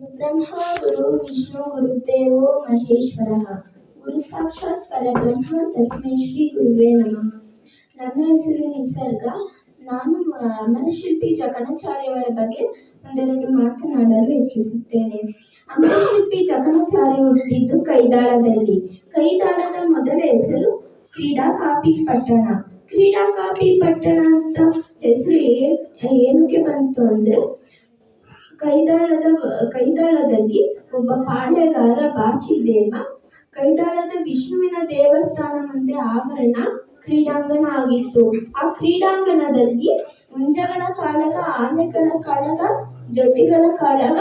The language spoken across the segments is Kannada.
ಬ್ರಹ್ಮ ಗುರು ವಿಷ್ಣು ಗುರುದೇವೋ ಮಹೇಶ್ವರ ಗುರು ಸಾಕ್ಷಾತ್ ಪರಬ್ರಹ್ಮ ತಸ್ಮೈ ಶ್ರೀ ಗುರುವೇ ನಮಃ ನನ್ನ ಹೆಸರು ನಿಸರ್ಗ ನಾನು ಆ, ಅಮರಶಿಲ್ಪಿ ಜಕಣಾಚಾರ್ಯವರ ಬಗ್ಗೆ ಒಂದೆರಡು ಮಾತನಾಡಲು ಇಚ್ಛಿಸುತ್ತೇನೆ ಅಮರಶಿಲ್ಪಿ ಜಕಣಾಚಾರ್ಯ ಹುಟ್ಟಿದ್ದು ಕೈದಾಳದಲ್ಲಿ ಕೈದಾಳದ ಮೊದಲ ಹೆಸರು ಕ್ರೀಡಾ ಕಾಪಿ ಪಟ್ಟಣ ಕ್ರೀಡಾ ಕಾಪಿ ಪಟ್ಟಣ ಅಂತ ಹೆಸರು ಏ- ಏನಕ್ಕೆ ಬಂತು ಅಂದ್ರೆ ಕೈದಾಳದ, ಕೈದಾಳದಲ್ಲಿ ಒಬ್ಬ ಪಾಳೆಗಾರ ಬಾಚಿದೇವ. ಕೈದಾಳದ ವಿಷ್ಣುವಿನ ದೇವಸ್ಥಾನ ಮುಂದೆ ಆವರಣ ಕ್ರೀಡಾಂಗಣ ಆಗಿತ್ತು ಆ ಕ್ರೀಡಾಂಗಣದಲ್ಲಿ ಮುಂಜಗಳ ಕಾಳಗ, ಆನೆಗಳ ಕಾಳಗ ಜಡ್ಡಿಗಳ ಕಾಳಗ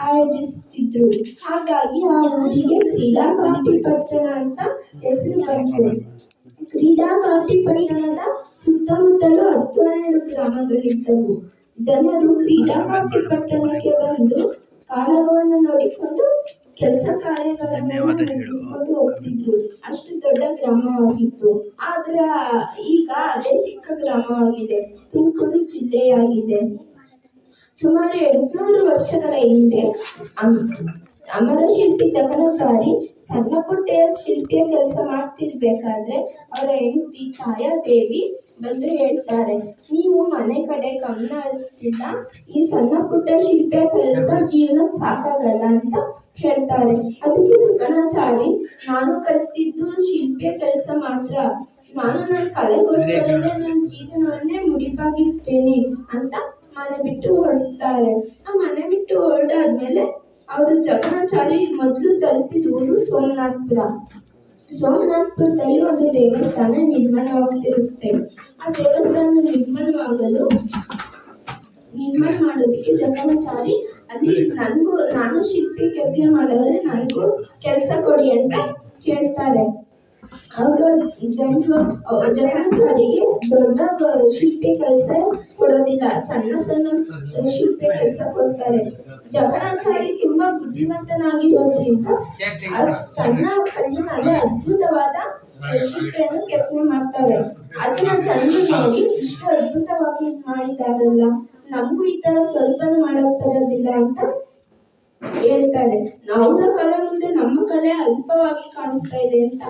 ಆಯೋಜಿಸುತ್ತಿದ್ರು. ಹಾಗಾಗಿ ಆ ಊರಿಗೆ ಕ್ರೀಡಾ ಕಾಪಿ ಪಟ್ಟಣ ಅಂತ ಹೆಸರು ಬಂತು. ಕ್ರೀಡಾ ಕಾಪಿ ಪಟ್ಟಣದ ಸುತ್ತಮುತ್ತಲು ಹತ್ತು ಹನ್ನೆರಡು ಗ್ರಾಮಗಳಿದ್ದವು. ಜನರು ಕ್ರೀಡಾ ಕಾಪಿ ಪಟ್ಟಣಕ್ಕೆ ಬಂದು ಕಾಲವನ್ನು ನೋಡಿಕೊಂಡು ಕೆಲಸ ಕಾರ್ಯಗಳನ್ನು ಹೋಗ್ತಿದ್ರು. ಅಷ್ಟು ದೊಡ್ಡ ಗ್ರಾಮವಾಗಿತ್ತು. ಆದ್ರ ಈಗ ಅದೇ ಚಿಕ್ಕ ಗ್ರಾಮವಾಗಿದೆ. ತುಮಕೂರು ಜಿಲ್ಲೆಯಾಗಿದೆ. ಸುಮಾರು ಎಂಟುನೂರು ವರ್ಷಗಳ ಹಿಂದೆ ಅಮ್- ಅಮರ ಶಿಲ್ಪಿ ಜಕಣಾಚಾರಿ ಸಣ್ಣ ಪುಟ್ಟೆಯ ಶಿಲ್ಪಿಯ ಕೆಲಸ ಮಾಡ್ತಿರ್ಬೇಕಾದ್ರೆ ಅವರ ಹೆಂಡತಿ ಛಾಯಾದೇವಿ ಬಂದು ಹೇಳ್ತಾರೆ, ನೀವು ಮನೆ ಕಡೆ ಗಮನ ಹರಿಸ್ತಿಲ್ಲ ಈ ಸಣ್ಣ ಪುಟ್ಟ ಶಿಲ್ಪಿಯ ಕೆಲಸ ಜೀವನಕ್ಕೆ ಸಾಕಾಗಲ್ಲ ಅಂತ ಹೇಳ್ತಾರೆ. ಅದಕ್ಕೆ ಜಕಣಾಚಾರಿ ನಾನು ಕಲ್ತಿದ್ದು ಶಿಲ್ಪಿಯ ಕೆಲಸ ಮಾತ್ರ. ನಾನು ನನ್ನ ಕಲೆಗೋಸ್ಕರನೇ ನನ್ನ ಜೀವನವನ್ನೇ ಮುಡಿಪಾಗಿರ್ತೇನೆ ಅಂತ ಮನೆ ಬಿಟ್ಟು ಹೊರಡ್ತಾರೆ. ಆ ಮನೆ ಬಿಟ್ಟು ಹೊರಡಾದ್ಮೇಲೆ ಅವರು ಜಗನ್ನಾಚಾರಿ ಮೊದಲು ತಲುಪಿದ ಊರು ಸೋಮನಾಥಪುರ. ಸೋಮನಾಥಪುರದಲ್ಲಿ ಒಂದು ದೇವಸ್ಥಾನ ನಿರ್ಮಾಣವಾಗುತ್ತಿರುತ್ತೆ ಆ ದೇವಸ್ಥಾನ ನಿರ್ಮಾಣವಾಗಲು ನಿರ್ಮಾಣ ಮಾಡೋದಕ್ಕೆ ಜಗನ್ನಾಚಾರಿ ಅಲ್ಲಿ ನನಗೂ, ನಾನು ಶಿಲ್ಪಿ ಕೆಲಸ ಮಾಡಿದ್ರೆ ನನಗೂ ಕೆಲಸ ಕೊಡಿ ಅಂತ ಕೇಳ್ತಾರೆ. ಆಗ ಜನರು ಜಗನ್ನಾಚಾರಿಗೆ ದೊಡ್ಡ ಬ- ಶಿಲ್ಪಿ ಕೆಲಸ ಕೊಡೋದಿಲ್ಲ. ಸಣ್ಣ ಸಣ್ಣ ಶಿಲ್ಪಿ ಕೆಲಸ ಕೊಡ್ತಾರೆ. ಜಗನ್ನಾಚಾರಿ ತುಂಬಾ ಬುದ್ಧಿವಂತನಾಗಿರೋದ್ರಿಂದ ಸಣ್ಣ ಕಲ್ಲಿನಲ್ಲಿ ಅದ್ಭುತವಾದ ಶಿಲ್ಪಿಯನ್ನು ಕೆತ್ತನೆ ಮಾಡ್ತಾರೆ. ಅದನ್ನ ಜನರು ನೋಡಿ ಇಷ್ಟು ಅದ್ಭುತವಾಗಿ ಮಾಡಿದಾರಲ್ಲ. ನಮಗೂ ಈ ತರ ಸ್ವಲ್ಪನೂ ಮಾಡಕ್ ಬರೋದಿಲ್ಲ ಅಂತ ಹೇಳ್ತಾರೆ ನಮ್ಮ ಕಲೆ ಮುಂದೆ ನಮ್ಮ ಕಲೆ ಅಲ್ಪವಾಗಿ ಕಾಣಿಸ್ತಾ ಇದೆ ಅಂತ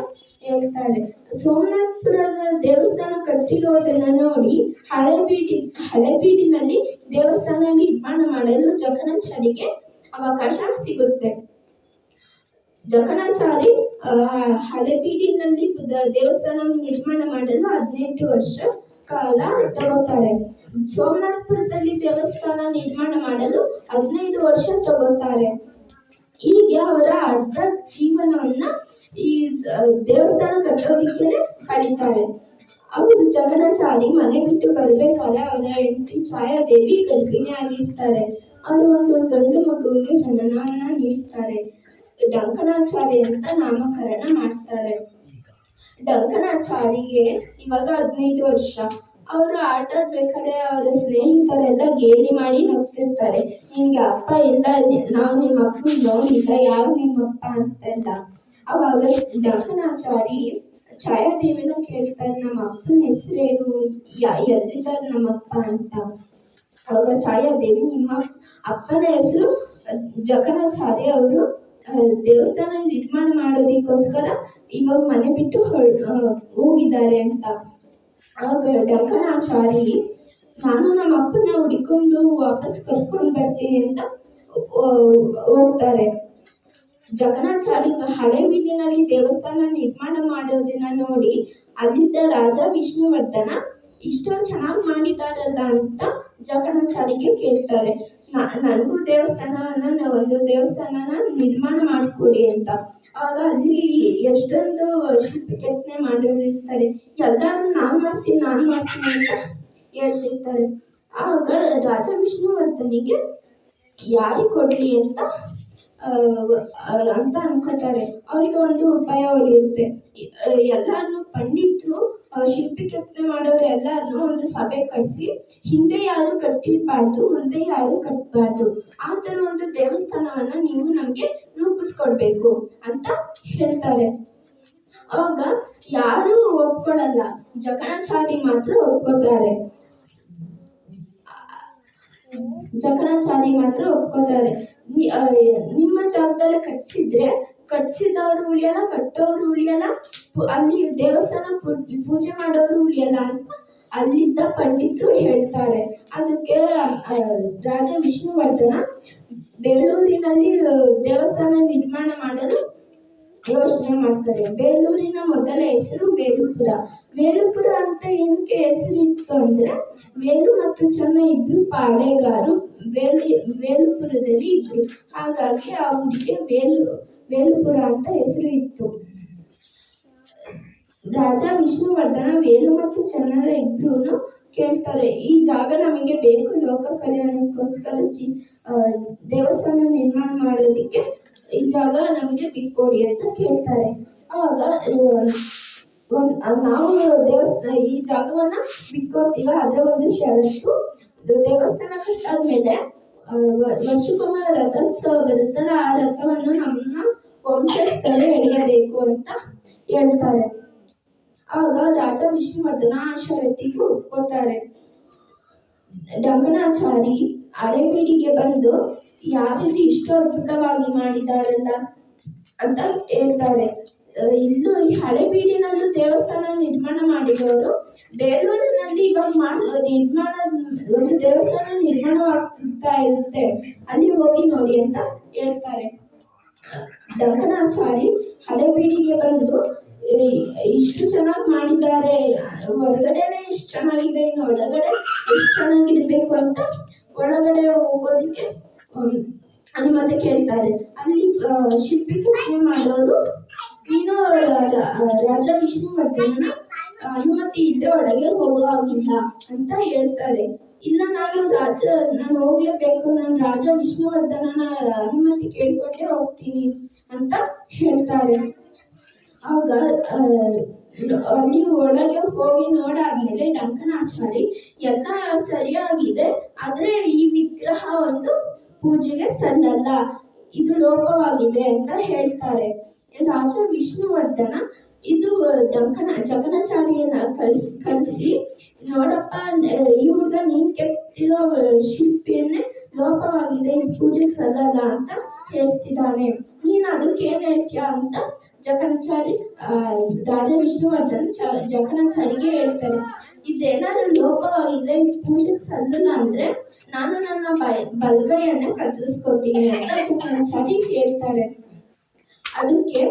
ಹೇಳ್ತಾರೆ ಸೋಮನಾಥಪುರದ ದೇವಸ್ಥಾನ ಕಟ್ಟಿರೋದನ್ನ ನೋಡಿ ಹಳೆಬೀಡಿ ಹಳೆಬೀಡಿನಲ್ಲಿ ದೇವಸ್ಥಾನ ನಿರ್ಮಾಣ ಮಾಡಲು ಜಗನ್ನಾಚಾರಿಗೆ ಅವಕಾಶ ಸಿಗುತ್ತೆ. ಜಕಣಾಚಾರಿ ಹಳೆಬೀಡಿನಲ್ಲಿ ದೇವಸ್ಥಾನ ನಿರ್ಮಾಣ ಮಾಡಲು ಹದಿನೆಂಟು ವರ್ಷ ಕಾಲ ತಗೋತಾರೆ. ಸೋಮನಾಥಪುರದಲ್ಲಿ ದೇವಸ್ಥಾನ ನಿರ್ಮಾಣ ಮಾಡಲು ಹದಿನೈದು ವರ್ಷ ತಗೋತಾರೆ. ಹೀಗೆ ಅವರ ಅರ್ಧ ಜೀವನವನ್ನ ಈ ದೇವಸ್ಥಾನ ಕಟ್ಟೋದಿಕ್ಕೆ ಕಳೀತಾರೆ. ಅವರು ಜಗಣಾಚಾರಿ ಮನೆ ಬಿಟ್ಟು ಬರಬೇಕಾದ್ರೆ ಅವರ ಹೆಂಡತಿ ಛಾಯಾದೇವಿ ಗರ್ಭಿಣಿಯಾಗಿರ್ತಾರೆ ಅವರು ಒಂದು ಗಂಡು ಮಗುವಿಗೆ ಜನನವನ್ನ ನೀಡ್ತಾರೆ. ಡಂಕಣಾಚಾರಿ ಅಂತ ನಾಮಕರಣ ಮಾಡ್ತಾರೆ. ಡಂಕಣಾಚಾರಿಗೆ ಇವಾಗ ಹದಿನೈದು ವರ್ಷ. ಅವರು ಆಟ ಆಡ್ಬೇಕಾದ್ರೆ ಅವರ ಸ್ನೇಹಿತರೆಲ್ಲ ಗೇಲಿ ಮಾಡಿ ನಗ್ತಿರ್ತಾರೆ. ನಿಮಗೆ ಅಪ್ಪ ಇಲ್ಲ, ನಾವು ನಿಮ್ಮ ಅಪ್ಪನ ನೋಡಿಲ್ಲ ಯಾರು ನಿಮ್ಮಪ್ಪ ಅಂತೆಲ್ಲ. ಅವಾಗ ಜಕಣಾಚಾರಿ ಛಾಯಾದೇವಿನ ಕೇಳ್ತಾರೆ ನಮ್ಮ ಅಪ್ಪನ ಹೆಸರೇನು? ಎಲ್ಲಿದ್ದಾರೆ ನಮ್ಮಪ್ಪ ಅಂತ? ಅವಾಗ ಛಾಯಾದೇವಿ, ನಿಮ್ಮ ಅಪ್ಪನ ಹೆಸರು ಜಕನಾಚಾರಿ ಅವರು ದೇವಸ್ಥಾನ ನಿರ್ಮಾಣ ಮಾಡೋದಕ್ಕೋಸ್ಕರ ಇವಾಗ ಮನೆ ಬಿಟ್ಟು ಹೋಗಿದ್ದಾರೆ ಅಂತ. ಆಗ ಡಂಕಣಾಚಾರಿ ನಾನು ನಮ್ಮ ಅಪ್ಪನ ಹುಡ್ಕೊಂಡು ವಾಪಸ್ ಕರ್ಕೊಂಡು ಬರ್ತೀನಿ ಅಂತ ಹೋಗ್ತಾರೆ. ಜಗನ್ನಾಚಾರಿ ಹಳೆ ಬೀದಿನಲ್ಲಿ ದೇವಸ್ಥಾನ ನಿರ್ಮಾಣ ಮಾಡೋದನ್ನ ನೋಡಿ, ಅಲ್ಲಿದ್ದ ರಾಜ ವಿಷ್ಣುವರ್ಧನ, ಇಷ್ಟೊಂದು ಚೆನ್ನಾಗಿ ಮಾಡಿದಾರಲ್ಲ ಅಂತ ಜಗನ್ನಾಚಾರಿಗೆ ಕೇಳ್ತಾರೆ. ನನಗೂ ದೇವಸ್ಥಾನ ಒಂದು ದೇವಸ್ಥಾನನ ನಿರ್ಮಾಣ ಮಾಡಿಕೊಡಿ ಅಂತ. ಆಗ ಅಲ್ಲಿ ಎಷ್ಟೊಂದು ಶಿಲ್ಪಿ ಕೆತ್ತನೆ ಮಾಡಿರ್ತಾರೆ. ಎಲ್ಲರೂ ನಾನು ಮಾಡ್ತೀನಿ ನಾನು ಮಾಡ್ತೀನಿ ಅಂತ ಹೇಳ್ತಿರ್ತಾರೆ. ಆಗ ರಾಜ ವಿಷ್ಣುವರ್ಧನಿಗೆ ಯಾರಿಗೆ ಕೊಡ್ಲಿ ಅಂತ ಅಂತ ಅನ್ಕೋತಾರೆ. ಅವರಿಗೆ ಒಂದು ಉಪಾಯ ಉಳಿಯುತ್ತೆ ಎಲ್ಲಾರನ್ನು ಪಂಡಿತರು ಶಿಲ್ಪಿ ಕೆತ್ತನೆ ಮಾಡೋರು ಎಲ್ಲಾರನ್ನು ಒಂದು ಸಭೆ ಕರೆಸಿ ಹಿಂದೆ ಯಾರು ಕಟ್ಟಿರ್ಬಾರ್ದು, ಮುಂದೆ ಯಾರು ಕಟ್ಟಬಾರ್ದು ಆ ಥರ ಒಂದು ದೇವಸ್ಥಾನವನ್ನ ನೀವು ನಮಗೆ ರೂಪಿಸ್ಕೊಡ್ಬೇಕು ಅಂತ ಹೇಳ್ತಾರೆ. ಅವಾಗ ಯಾರು ಒಪ್ಕೊಳ್ಳಲ್ಲ ಜಕಣಾಚಾರಿ ಮಾತ್ರ ಒಪ್ಕೋತಾರೆ. ಜಕಣಾಚಾರಿ ಮಾತ್ರ ಒಪ್ಕೋತಾರೆ. ನಿಮ್ಮ ಜಾಗದಲ್ಲಿ ಕಟ್ಸಿದ್ರೆ ಕಟ್ಸಿದವರು ಉಳಿಯಲ್ಲ, ಕಟ್ಟೋರು ಉಳಿಯಲ್ಲ ಅಲ್ಲಿ ದೇವಸ್ಥಾನ ಪೂಜೆ ಮಾಡೋರು ಉಳಿಯಲ್ಲ ಅಂತ ಅಲ್ಲಿದ್ದ ಪಂಡಿತರು ಹೇಳ್ತಾರೆ. ಅದಕ್ಕೆ ರಾಜ ವಿಷ್ಣುವರ್ಧನ ಬೆಂಗಳೂರಿನಲ್ಲಿ ದೇವಸ್ಥಾನ ನಿರ್ಮಾಣ ಮಾಡಲು ಯೋಚನೆ ಮಾಡ್ತಾರೆ. ಬೇಲೂರಿನ ಮೊದಲ ಹೆಸರು ಬೇಲೂಪುರ. ಬೇಲೂಪುರ ಅಂತ ಏನಕ್ಕೆ ಹೆಸರಿತ್ತು ಅಂದ್ರೆ ವೇಲು ಮತ್ತು ಚೆನ್ನ ಇಬ್ರು ಪಾಳೆಗಾರು ಬೇಲು, ಬೇಲುಪುರದಲ್ಲಿ ಇದ್ರು. ಹಾಗಾಗಿ ಆ ಊರಿಗೆ ಬೇಲು ಅಂತ ಹೆಸರು ಇತ್ತು. ರಾಜ ವಿಷ್ಣುವರ್ಧನ ವೇಲು ಮತ್ತು ಚೆನ್ನರ ಇಬ್ರು ಕೇಳ್ತಾರೆ, ಈ ಜಾಗ ನಮಗೆ ಬೇಕು, ಲೋಕ ಕಲ್ಯಾಣಕ್ಕೋಸ್ಕರ ಜಿ ದೇವಸ್ಥಾನ ನಿರ್ಮಾಣ ಮಾಡೋದಿಕ್ಕೆ ಈ ನಮಗೆ ಬಿಟ್ಕೊಡಿ ಅಂತ ಕೇಳ್ತಾರೆ. ಒಂದ್ ನಾವು ದೇವಸ್ಥಾನ ಈ ಜಾಗವನ್ನ ಬಿಟ್ಕೊಡ್ತೀವ ಅದ್ರ ಒಂದು ಷರತ್ತು. ಇದು ದೇವಸ್ಥಾನ ಕಟ್ಟಾದ್ಮೇಲೆ ವರ್ಷಕ್ಕೊಮ್ಮೆ ರಥೋತ್ಸವ ಬರುತ್ತಲ್ಲ ಆ ರಥವನ್ನು ನಮ್ಮ ವಂಶಸ್ಥರು ಎಳೆಯಬೇಕು ಅಂತ ಹೇಳ್ತಾರೆ. ಆಗ ರಾಜ ವಿಷ್ಣುವರ್ಧನ ಆ ಷರತ್ತಿಗೆ ಒಪ್ಕೋತಾರೆ. ಡಂಗನಾಚಾರಿ ಹಳೆಬೀಡಿಗೆ ಬಂದು ಯಾರಿದು ಇಷ್ಟು ಅದ್ಭುತವಾಗಿ ಮಾಡಿದಾರಲ್ಲ ಅಂತ ಹೇಳ್ತಾರೆ. ಇಲ್ಲೂ ಈ ಹಳೆಬೀಡಿನಲ್ಲೂ ದೇವಸ್ಥಾನ ನಿರ್ಮಾಣ ಮಾಡಿರೋರು ಬೇಲೂರಿನಲ್ಲಿ ಇವಾಗ ಮಾಡಿ, ನಿರ್ಮಾಣ, ಒಂದು ದೇವಸ್ಥಾನ ನಿರ್ಮಾಣವಾಗ್ತಾ ಇರುತ್ತೆ. ಅಲ್ಲಿ ಹೋಗಿ ನೋಡಿ ಅಂತ ಹೇಳ್ತಾರೆ. ಡಂಕನಾಚಾರಿ ಹಳೆಬೀಡಿಗೆ ಬಂದು ಇಷ್ಟು ಚೆನ್ನಾಗಿ ಮಾಡಿದ್ದಾರೆ. ಹೊರಗಡೆನೆ ಇಷ್ಟು ಚೆನ್ನಾಗಿದೆ, ಇನ್ನು ಒಳಗಡೆ ಎಷ್ಟು ಚೆನ್ನಾಗಿರ್ಬೇಕು ಅಂತ ಒಳಗಡೆ ಹೋಗೋದಿಕ್ಕೆ ಅನುಮತಿ ಕೇಳ್ತಾರೆ ಅಲ್ಲಿ ಶಿಲ್ಪಿ ಕೆತ್ತನೆ ಮಾಡೋರು ನೀನು ರಾಜ ವಿಷ್ಣು ವಿಷ್ಣುವರ್ಧನ ಅನುಮತಿ ಇಲ್ಲದೆ ಒಳಗೆ ಹೋಗೋ ಹಾಗಿಲ್ಲ ಅಂತ ಹೇಳ್ತಾರೆ. ಇಲ್ಲ, ನಾನು ರಾಜ, ನಾನು ಹೋಗ್ಲೇಬೇಕು. ನಾನು ರಾಜ ವಿಷ್ಣುವರ್ಧನನ ಅನುಮತಿ ಕೇಳ್ಕೊಂಡೇ ಹೋಗ್ತೀನಿ ಅಂತ ಹೇಳ್ತಾರೆ. ಆಗ ನೀವು ಒಳಗೆ ಹೋಗಿ ನೋಡಾದ್ಮೇಲೆ ಡಂಕನಾಚಾರಿ ಎಲ್ಲ ಸರಿಯಾಗಿದೆ. ಆದ್ರೆ ಈ ವಿಗ್ರಹ ಒಂದು ಪೂಜೆಗೆ ಸಲ್ಲಲ್ಲ ಇದು ಲೋಪವಾಗಿದೆ ಅಂತ ಹೇಳ್ತಾರೆ. ರಾಜ ವಿಷ್ಣುವರ್ಧನ ಇದು ಡಂಕನ ಜಗನಾಚಾರ್ಯನ ಕಳ್ಸಿ ಕಳಿಸಿ ನೋಡಪ್ಪ ಈ ಹುಡುಗ ನೀನ್ ಕೆತ್ತಿರೋ ಶಿಲ್ಪಿಯನ್ನೇ ಲೋಪವಾಗಿದೆ ಈ ಪೂಜೆಗೆ ಸಲ್ಲಲ್ಲ ಅಂತ ಹೇಳ್ತಿದ್ದಾನೆ. ನೀನ್ ಅದಕ್ಕೆ ಏನ್ ಹೇಳ್ತೀಯ ಅಂತ ಜಗನಾಚಾರಿ ಆ, ರಾಜ ವಿಷ್ಣುವರ್ಧನ್ ಚ- ಜಗನಾಚಾರಿಗೆ ಹೇಳ್ತಾರೆ. ಇದೇನಾದ್ರೂ ಲೋಪವಾಗಿದ್ರೆ ಪೂಜೆಗೆ ಸಲ್ಲಲ್ಲ ಅಂದ್ರೆ ನಾನು ನನ್ನ ಬಲ್, ಬಲಗೈಯನ್ನ ಕತ್ತರಿಸ್ಕೊತೀನಿ ಅಂತ ಚಾಟಿ ಕೇಳ್ತಾರೆ. ಅದಕ್ಕೆ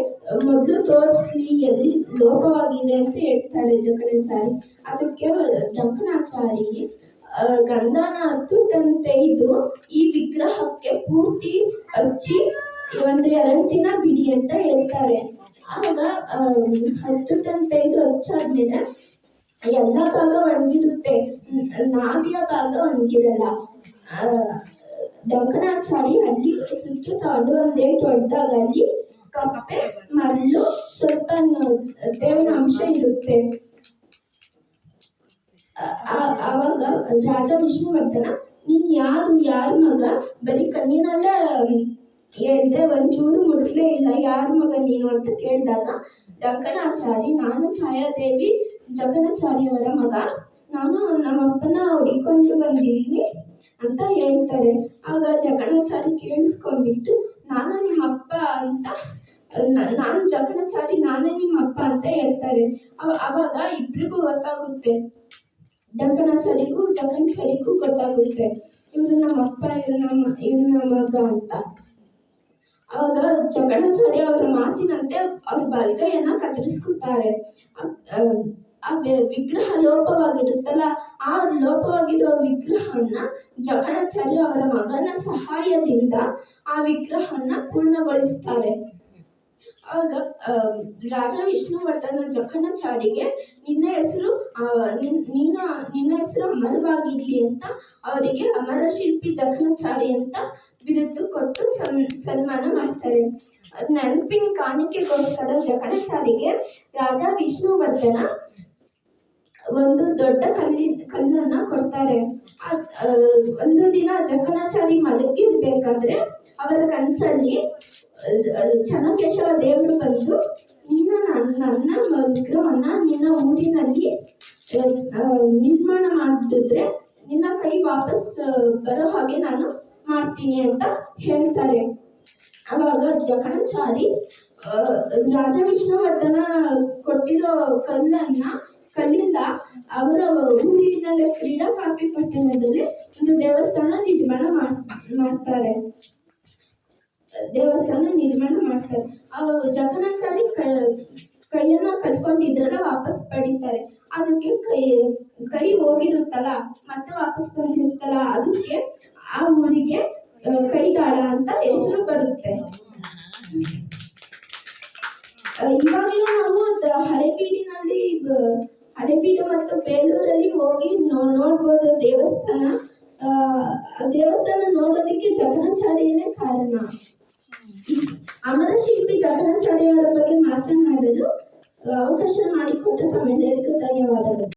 ಮೊದಲು ತೋರಿಸಿ, ಎಲ್ಲಿ ಲೋಪವಾಗಿದೆ ಅಂತ ಹೇಳ್ತಾರೆ ಜಕಣಾಚಾರಿ ಅದಕ್ಕೆ ಜಕಣಾಚಾರಿ ಗಂಧನ ಹತ್ತುಟನ್ ತೆಗೆದು ಈ ವಿಗ್ರಹಕ್ಕೆ ಪೂರ್ತಿ ಹಚ್ಚಿ ಒಂದು ಎರಡು ದಿನ ಬಿಡಿ ಅಂತ ಹೇಳ್ತಾರೆ. ಆಗ ಟನ್ ತೆಗೆದು ಹಚ್ಚಾದ್ಮೇಲೆ ಎಲ್ಲ ಭಾಗ ಒಣಗಿರುತ್ತೆ ನಾಭಿಯ ಭಾಗ ಒಣಗಿರಲ್ಲ ಡಂಕನಾಚಾರಿ ಅಲ್ಲಿ ಸುತ್ತು ತಗೊಂಡು ಒಂದೇ ಹೊಡೆದಾಗ ಅಲ್ಲಿ ಕಪ್ಪೆ ಮರಳು ಸ್ವಲ್ಪ ನ- ಅಂಶ ಇರುತ್ತೆ. ಆವಾಗ ರಾಜ ವಿಷ್ಣುವರ್ಧನ, ನೀನ್ ಯಾರು, ಯಾರ ಮಗ, ಬರೀ ಕಣ್ಣಿನಲ್ಲೇ ಹೇಳ್ದೆ ಒಂಚೂರು ಮುಟ್ಲೇ ಇಲ್ಲ. ಯಾರ ಮಗ ನೀನು ಅಂತ ಕೇಳಿದಾಗ ಡಂಕನಾಚಾರಿ ನಾನು ಛಾಯಾದೇವಿ ಜಗನಾಚಾರಿಯವರ ಮಗ. ನಾನು ನಮ್ಮ ಅಪ್ಪನ ಹುಡಿಕೊಂಡು ಬಂದಿದ್ದೀನಿ ಅಂತ ಹೇಳ್ತಾರೆ. ಆಗ ಜಗಣಾಚಾರಿ ಕೇಳಿಸ್ಕೊಂಡ್ಬಿಟ್ಟು, ನಾನು ನಿಮ್ಮ ಅಪ್ಪ ಅಂತ ನಾನು ಜಗಣಾಚಾರಿ ನಾನೇ ನಿಮ್ಮ ಅಪ್ಪ ಅಂತ ಹೇಳ್ತಾರೆ. ಅವ- ಅವಾಗ ಇಬ್ರಿಗೂ ಗೊತ್ತಾಗುತ್ತೆ. ಡಂಕನಾಚಾರಿಗೂ ಜಗಣಾಚಾರಿಗೂ ಗೊತ್ತಾಗುತ್ತೆ. ಇವ್ರು ನಮ್ಮ ಅಪ್ಪ ಇವ್ರು ನಮ್ಮ ಇವ್ರು ನಮ್ಮ ಮಗ ಅಂತ. ಆಗ ಜಗಣಾಚಾರ್ಯ ಅವರ ಮಾತಿನಂತೆ ಅವ್ರ ಬಲಗೈಯನ್ನ ಕತ್ತರಿಸ್ಕೊತಾರೆ. ಆ ವಿಗ್ರಹ ಲೋಪವಾಗಿರುತ್ತಲ್ಲ, ಆ ಲೋಪವಾಗಿರುವ ವಿಗ್ರಹವನ್ನ ಜಗಣಾಚಾರ್ಯ ಅವರ ಮಗನ ಸಹಾಯದಿಂದ ಆ ವಿಗ್ರಹವನ್ನ ಪೂರ್ಣಗೊಳಿಸ್ತಾರೆ. ಆಗ ರಾಜ ವಿಷ್ಣುವರ್ಧನ ಜಕಣಾಚಾರಿಗೆ ನಿನ್ನ ಹೆಸರು ನಿನ್ನ ನಿನ್ನ ಹೆಸರು ಅಮರವಾಗಿರ್ಲಿ ಅಂತ ಅವರಿಗೆ ಅಮರ ಶಿಲ್ಪಿ ಜಕಣಾಚಾರಿ ಅಂತ ಬಿರುದು ಕೊಟ್ಟು ಸನ್, ಸನ್ಮಾನ ಮಾಡ್ತಾರೆ. ನೆನಪಿನ ಕಾಣಿಕೆಗೋಸ್ಕರ ಜಕಣಾಚಾರಿಗೆ ರಾಜ ವಿಷ್ಣುವರ್ಧನ ಒಂದು ದೊಡ್ಡ ಕಲ್ಲಿ, ಕಲ್ಲನ್ನ ಕೊಡ್ತಾರೆ. ಒಂದು ದಿನ ಜಕಣಾಚಾರಿ ಮಲಗಿರ್ಬೇಕಾದ್ರೆ ಅವರ ಕನಸಲ್ಲಿ ಚನ್ನಕೇಶವ ದೇವರು ಬಂದು, ನೀನು ನನ್ನ ವಿಗ್ರಹವನ್ನ ನಿನ್ನ ಊರಿನಲ್ಲಿ ನಿರ್ಮಾಣ ಮಾಡಿದ್ರೆ ನಿನ್ನ ಕೈ ವಾಪಸ್ ಬರೋ ಹಾಗೆ ನಾನು ಮಾಡ್ತೀನಿ ಅಂತ ಹೇಳ್ತಾರೆ. ಅವಾಗ ಜಕಣಾಚಾರಿ ರಾಜ ವಿಷ್ಣುವರ್ಧನ ಕೊಟ್ಟಿರೋ ಕಲ್ಲನ್ನ, ಕಲ್ಲಿಂದ ಅವರ ಊರಿನಲ್ಲೇ ಕ್ರೀಡಾ ಕಾಪಿ ಪಟ್ಟಣದಲ್ಲಿ ಒಂದು ದೇವಸ್ಥಾನ ನಿರ್ಮಾಣ ಮಾಡ್- ಮಾಡ್ತಾರೆ. ದೇವಸ್ಥಾನ ನಿರ್ಮಾಣ ಮಾಡ್ತಾರೆ. ಅವಾಗ ಜಕಣಾಚಾರಿ ಕೈಯನ್ನ ಕಳ್ಕೊಂಡಿದ್ರಲ್ಲ ವಾಪಸ್ ಪಡಿತಾರೆ. ಅದಕ್ಕೆ ಕೈ ಕೈ ಹೋಗಿರುತ್ತಲ್ಲ, ಮತ್ತೆ ವಾಪಸ್ ಬಂದಿರುತ್ತಲ್ಲ, ಅದಕ್ಕೆ ಆ ಊರಿಗೆ ಕೈದಾಳ ಅಂತ ಹೆಸರು ಬರುತ್ತೆ. ಇವಾಗಲೂ ನಾವು ಹಳೆ ಹಳೆಬೀಡಿನಲ್ಲಿ ಹಳೆಬೀಡು ಮತ್ತು ಬೇಲೂರಲ್ಲಿ ಹೋಗಿ ನೋಡ್ಬೋದು ದೇವಸ್ಥಾನ. ಆ, ದೇವಸ್ಥಾನ ನೋಡೋದಕ್ಕೆ ಜಗನಾಚಾರ್ಯನೇ ಕಾರಣ. ಅಮರ ಶಿಲ್ಪಿ ಅವರ ಬಗ್ಗೆ ಮಾತನಾಡಲು ಅವಕಾಶ ಮಾಡಿಕೊಟ್ಟ ತಮ್ಮೆಲ್ಲರಿಗೂ ಧನ್ಯವಾದಗಳು.